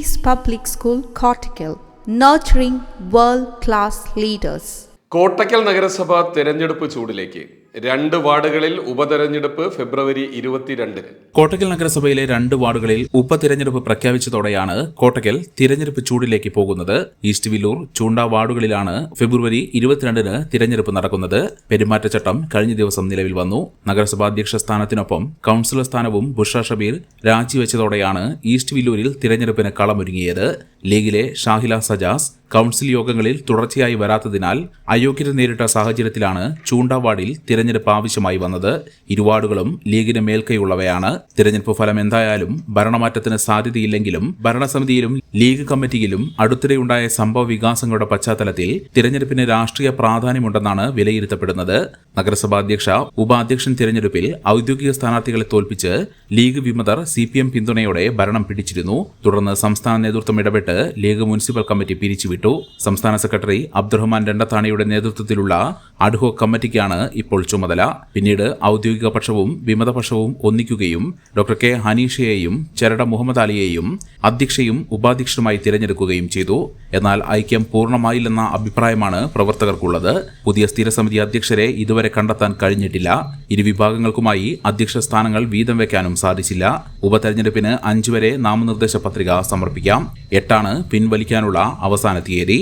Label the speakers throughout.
Speaker 1: Peace Public School, Cortical, nurturing world class leaders.
Speaker 2: Kottakkal നഗരസഭ തെരഞ്ഞെടുപ്പ് ചൂടിലേക്ക് രണ്ട് വാർഡുകളിൽ ഉപതെരഞ്ഞെടുപ്പ് ഫെബ്രുവരി ഇരുപത്തിരണ്ടിന്.
Speaker 3: കോട്ടക്കൽ നഗരസഭയിലെ രണ്ട് വാർഡുകളിൽ ഉപതെരഞ്ഞെടുപ്പ് പ്രഖ്യാപിച്ചതോടെയാണ് കോട്ടക്കൽ തിരഞ്ഞെടുപ്പ് ചൂടിലേക്ക് പോകുന്നത്. ഈസ്റ്റ് വില്ലൂർ ചൂണ്ട വാർഡുകളിലാണ് ഫെബ്രുവരി ഇരുപത്തിരണ്ടിന് തിരഞ്ഞെടുപ്പ് നടക്കുന്നത്. പെരുമാറ്റച്ചട്ടം കഴിഞ്ഞ ദിവസം നിലവിൽ വന്നു. നഗരസഭാ അധ്യക്ഷ സ്ഥാനത്തിനൊപ്പം കൌൺസിലർ സ്ഥാനവും ബുഷ ഷബീർ രാജിവെച്ചതോടെയാണ് ഈസ്റ്റ് വില്ലൂരിൽ തിരഞ്ഞെടുപ്പിന് കളമൊരുങ്ങിയത്. ലീഗിലെ ഷാഹില സജാസ് കൌൺസിൽ യോഗങ്ങളിൽ തുടർച്ചയായി വരാത്തതിനാൽ അയോഗ്യത നേരിട്ട സാഹചര്യത്തിലാണ് ചൂണ്ടാവാടിൽ തിരഞ്ഞെടുപ്പ് ആവശ്യമായി വന്നത്. ഇരുവാർഡുകളും ലീഗിന് മേൽക്കൈയുള്ളവയാണ്. തിരഞ്ഞെടുപ്പ് ഫലം എന്തായാലും ഭരണമാറ്റത്തിന് സാധ്യതയില്ലെങ്കിലും ഭരണസമിതിയിലും ലീഗ് കമ്മിറ്റിയിലും അടുത്തിടെയുണ്ടായ സംഭവ വികാസങ്ങളുടെ പശ്ചാത്തലത്തിൽ തിരഞ്ഞെടുപ്പിന് രാഷ്ട്രീയ പ്രാധാന്യമുണ്ടെന്നാണ് വിലയിരുത്തപ്പെടുന്നത്. നഗരസഭാ അധ്യക്ഷ ഉപാധ്യക്ഷൻ തിരഞ്ഞെടുപ്പിൽ ഔദ്യോഗിക സ്ഥാനാർത്ഥികളെ തോൽപ്പിച്ച് ലീഗ് വിമതർ സി പി എം പിന്തുണയോടെ ഭരണം പിടിച്ചിരുന്നു. തുടർന്ന് സംസ്ഥാന നേതൃത്വം ഇടപെട്ട് ലീഗ് മുനിസിപ്പൽ കമ്മിറ്റി പിരിച്ചുവിട്ടു. സംസ്ഥാന സെക്രട്ടറി അബ്ദുറഹ്മാൻ രണ്ടത്താണിയുടെ നേതൃത്വത്തിലുള്ള അഡ്ഹോക് കമ്മിറ്റിക്കാണ് ഇപ്പോൾ ചുമതല. പിന്നീട് ഔദ്യോഗിക പക്ഷവും വിമതപക്ഷവും ഒന്നിക്കുകയും ഡോക്ടർ കെ. ഹനീഷയെയും ചരട മുഹമ്മദ് അലിയെയും അധ്യക്ഷയും ഉപാധ്യക്ഷനുമായി തിരഞ്ഞെടുക്കുകയും ചെയ്തു. എന്നാൽ ഐക്യം പൂർണമായില്ലെന്ന അഭിപ്രായമാണ് പ്രവർത്തകർക്കുള്ളത്. പുതിയ സ്ഥിരസമിതി അധ്യക്ഷരെ ഇതുവരെ കണ്ടെത്താൻ കഴിഞ്ഞിട്ടില്ല. ഇരുവിഭാഗങ്ങൾക്കുമായി അധ്യക്ഷ സ്ഥാനങ്ങൾ വീതം വയ്ക്കാനും സാധിച്ചില്ല. ഉപതെരഞ്ഞെടുപ്പിന് അഞ്ചുവരെ നാമനിർദ്ദേശ പത്രിക സമർപ്പിക്കാം. എട്ടാണ് പിൻവലിക്കാനുള്ള അവസാന തീയതി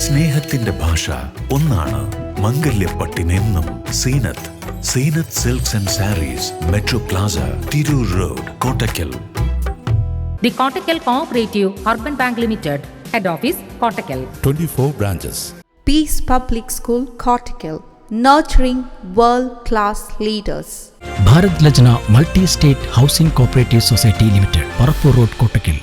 Speaker 4: സ്നേഹത്തിന്റെ ഭാഷ ഒന്നാണ് മംഗല്യപ്പട്ടിനെന്നും Zeenath Zeenath silks and sarees metro plaza Tirur road Kottakkal
Speaker 5: The Kottakkal Cooperative Urban Bank Limited, Head Office, Kottakkal.
Speaker 6: 24 branches.
Speaker 1: Peace Public School, Cortical, nurturing world class leaders.
Speaker 7: Bharat Lajna multi state housing cooperative society limited Parappur road Kottakkal